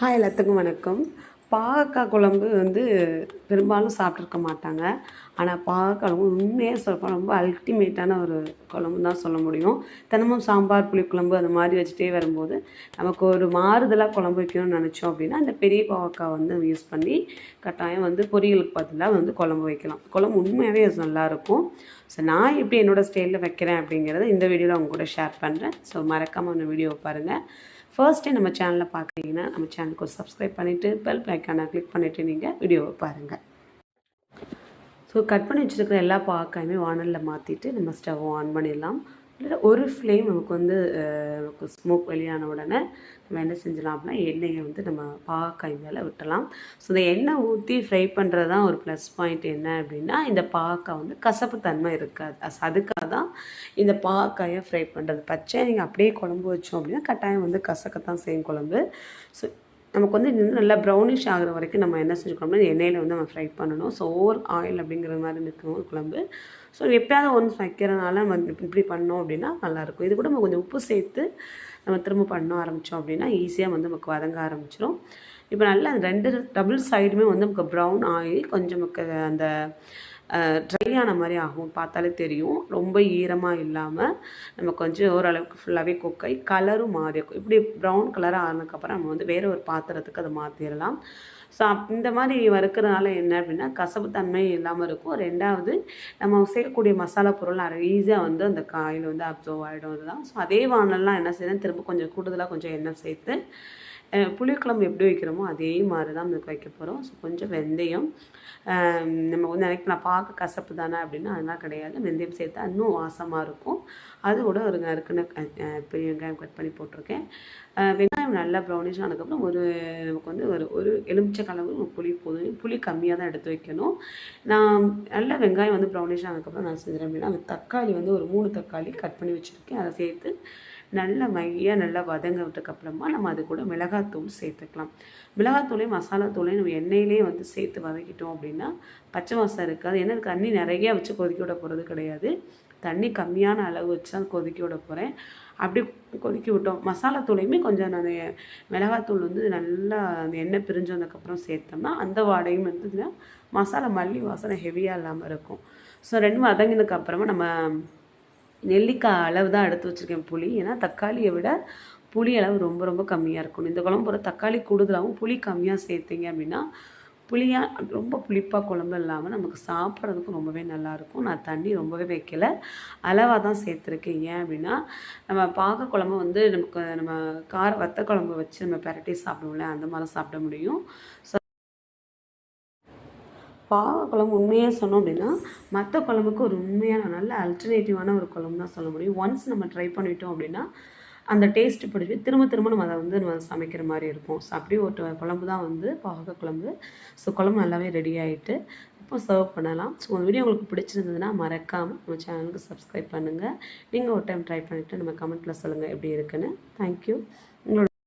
Hi எல்லாத்துக்கும் வணக்கம். பாகக்காய் குழம்பு வந்து பெரும்பாலும் சாப்பிட்ருக்க மாட்டாங்க. ஆனால் பாகக்காய் உண்மையாக சொல்லப்போ ரொம்ப அல்டிமேட்டான ஒரு குழம்பு தான் சொல்ல முடியும். தினமும் சாம்பார் புளிக்குழம்பு அந்த மாதிரி வச்சுட்டே வரும்போது நமக்கு ஒரு மாறுதலாக குழம்பு வைக்கணும்னு நினச்சோம் அப்படின்னா அந்த பெரிய பாவக்காய் வந்து யூஸ் பண்ணி கட்டாயம் வந்து பொரியலுக்கு பதிலாக வந்து குழம்பு வைக்கலாம். குழம்பு உண்மையாகவே அது நல்லாயிருக்கும் ஸோ நான் எப்படி என்னோடய ஸ்டைலில் வைக்கிறேன் அப்படிங்கிறத இந்த வீடியோவில் அவங்க கூட ஷேர் பண்ணுறேன் ஸோ மறக்காமல் அந்த வீடியோவை பாருங்கள் ஃபர்ஸ்ட் டைம் நம்ம சேனலில் பார்க்குறீங்கன்னா நம்ம சேனலுக்கு ஒரு சப்ஸ்கிரைப் பண்ணிவிட்டு பெல் ஐக்கானை கிளிக் பண்ணிவிட்டு நீங்கள் வீடியோவை பாருங்கள் ஸோ கட் பண்ணி வச்சுருக்கிற எல்லா பாக்காயுமே வானலில் மாற்றிட்டு நம்ம ஸ்டவ் ஆன் பண்ணிடலாம். இல்லை ஒரு ஃப்ளேம் நமக்கு வந்து நமக்கு ஸ்மோக் வெளியான உடனே நம்ம என்ன செஞ்சிடலாம் அப்படின்னா எண்ணெயை வந்து நம்ம பாக்காய் மேலே விட்டலாம். ஸோ இந்த எண்ணெய் ஊற்றி ஃப்ரை பண்ணுறது தான் ஒரு ப்ளஸ் பாயிண்ட் என்ன அப்படின்னா இந்த பாக்காய் வந்து கசப்பு தன்மை இருக்காது. அதுக்காக தான் இந்த பாக்காயை ஃப்ரை பண்ணுறது பச்சை நீங்கள் அப்படியே குழம்பு வச்சோம் அப்படின்னா கட்டாயம் வந்து கசக்கத்தான் செய்யும் குழம்பு. ஸோ நமக்கு வந்து இது நல்லா ப்ரௌனிஷ் ஆகிற வரைக்கும் நம்ம என்ன செஞ்சுக்கணும்னா எண்ணெயில் வந்து நம்ம ஃப்ரை பண்ணணும். ஸோ ஓவர் ஆயில் அப்படிங்கிற மாதிரி இருக்கணும் குழம்பு. ஸோ எப்பயாவது ஒன்ஸ் வைக்கிறனால நம்ம இப்படி பண்ணோம் அப்படின்னா நல்லாயிருக்கும். இது கூட நம்ம கொஞ்சம் உப்பு சேர்த்து நம்ம திரும்ப பண்ண ஆரம்பித்தோம் அப்படின்னா ஈஸியாக வந்து நமக்கு வதங்க ஆரம்பிச்சிடும் இப்போ நல்லா அந்த ரெண்டு டபுள் சைடுமே வந்து நமக்கு ப்ரௌன் ஆகி கொஞ்சம் நமக்கு அந்த ட்ரை ஆன மாதிரி ஆகும். பார்த்தாலே தெரியும். ரொம்ப ஈரமாக இல்லாமல் நம்ம கொஞ்சம் ஓரளவுக்கு ஃபுல்லாகவே குக் ஆகி கலரும் மாறி இருக்கும். இப்படி ப்ரௌன் கலராக ஆனதுக்கப்புறம் நம்ம வந்து வேறு ஒரு பாத்திரத்துக்கு அதை மாற்றிடலாம் ஸோ இந்த மாதிரி வறுக்கிறதுனால என்ன அப்படின்னா கசப்பு தன்மை இல்லாமல் இருக்கும். ரெண்டாவது நம்ம சேர்க்கக்கூடிய மசாலா பொருள் நிறைய ஈஸியாக வந்து அந்த காயில் வந்து அப்சர்வ் ஆகிடும் அதுதான். ஸோ அதே வானல்லாம் என்ன செய்யணும் திரும்ப கொஞ்சம் கூடுதலாக கொஞ்சம் எண்ணெய் சேர்த்து புளிக்குழம்பு எப்படி வைக்கிறோமோ அதே மாதிரி தான் நமக்கு வைக்க போகிறோம் ஸோ கொஞ்சம் வெந்தயம். நம்ம வந்து நினைக்கலாம் பார்க்க கசப்பு தானே அப்படின்னா அதெல்லாம் கிடையாது. வெந்தயம் சேர்த்தா இன்னும் வாசமாக இருக்கும். அது கூட ஒரு நறுக்குன்னு பெரிய வெங்காயம் கட் பண்ணி போட்டிருக்கேன். வெங்காயம் நல்லா ப்ரௌனிஷ் ஆனதுக்கப்புறம் ஒரு நமக்கு வந்து ஒரு ஒரு எலுமிச்சை கலவு புளி போதும். புளி கம்மியாக தான் எடுத்து வைக்கணும். நான் நல்லா வெங்காயம் வந்து ப்ரௌனிஷ் ஆனதுக்கப்புறம் நான் செஞ்சேன் அப்படின்னா அந்த தக்காளி வந்து ஒரு மூணு தக்காளி கட் பண்ணி வச்சுருக்கேன். அதை சேர்த்து நல்லா மையாக நல்லா வதங்க விட்டதுக்கப்புறமா நம்ம அது கூட மிளகாத்தூள் சேர்த்துக்கலாம். மிளகாத்தூளையும் மசாலாத்தூளையும் நம்ம எண்ணெயிலே வந்து சேர்த்து வதக்கிட்டோம் அப்படின்னா பச்சை வாசம் இருக்காது. ஏன்னா தண்ணி நிறையா வச்சு கொதிக்க விட போகிறது கிடையாது. தண்ணி கம்மியான அளவு வச்சு தான் கொதிக்க விட போகிறேன் அப்படி கொதிக்க விட்டோம். மசாலாத்தூளையுமே கொஞ்சம் நான் மிளகாத்தூள் வந்து நல்லா அந்த எண்ணெய் பிரிஞ்சு வந்ததுக்கப்புறம் சேர்த்தோம்னா அந்த வாடையும் வந்து மசாலா மல்லி வாசனை ஹெவியாக இல்லாமல் இருக்கும். ஸோ ரெண்டும் வதங்கினதுக்கு அப்புறமா நம்ம நெல்லிக்காய் அளவு தான் எடுத்து வச்சுருக்கேன் புளி. ஏன்னா தக்காளியை விட புளி அளவு ரொம்ப ரொம்ப கம்மியாக இருக்கும் இந்த குழம்பு ஒரு தக்காளி கூடுதலாகவும் புளி கம்மியாக சேர்த்தீங்க அப்படின்னா புளியாக ரொம்ப புளிப்பாக குழம்பு இல்லாமல் நமக்கு சாப்பிட்றதுக்கும் ரொம்பவே நல்லாயிருக்கும் நான் தண்ணி ரொம்பவே வைக்கல. அளவாக தான் சேர்த்துருக்கேன். ஏன் அப்படின்னா நம்ம பாக குழம்பு வந்து நமக்கு நம்ம கார வத்த குழம்பு வச்சு நம்ம பெரட்டி சாப்பிடுவோம்ல அந்த மாதிரி சாப்பிட முடியும். ஸோ பாவ குழம்பு உண்மையாக சொன்னோம் அப்படின்னா மற்ற குழம்புக்கு ஒரு உண்மையான நல்ல அல்டர்னேட்டிவான ஒரு குழம்பு தான் சொல்ல முடியும். ஒன்ஸ் நம்ம ட்ரை பண்ணிட்டோம் அப்படின்னா அந்த டேஸ்ட் பிடிச்சி திரும்ப திரும்ப நம்ம அதை வந்து நம்ம சமைக்கிற மாதிரி இருக்கும். ஸோ அப்படியே ஒரு குழம்பு தான் வந்து பாக குழம்பு. ஸோ குழம்பு நல்லாவே ரெடி ஆகிட்டு இப்போ சர்வ் பண்ணலாம். ஸோ இந்த வீடியோ உங்களுக்கு பிடிச்சிருந்ததுன்னா மறக்காமல் நம்ம சேனலுக்கு சப்ஸ்கிரைப் பண்ணுங்கள் நீங்கள் ஒரு டைம் ட்ரை பண்ணிவிட்டு நம்ம கமெண்ட்டில் சொல்லுங்கள் எப்படி இருக்குன்னு. தேங்க்யூ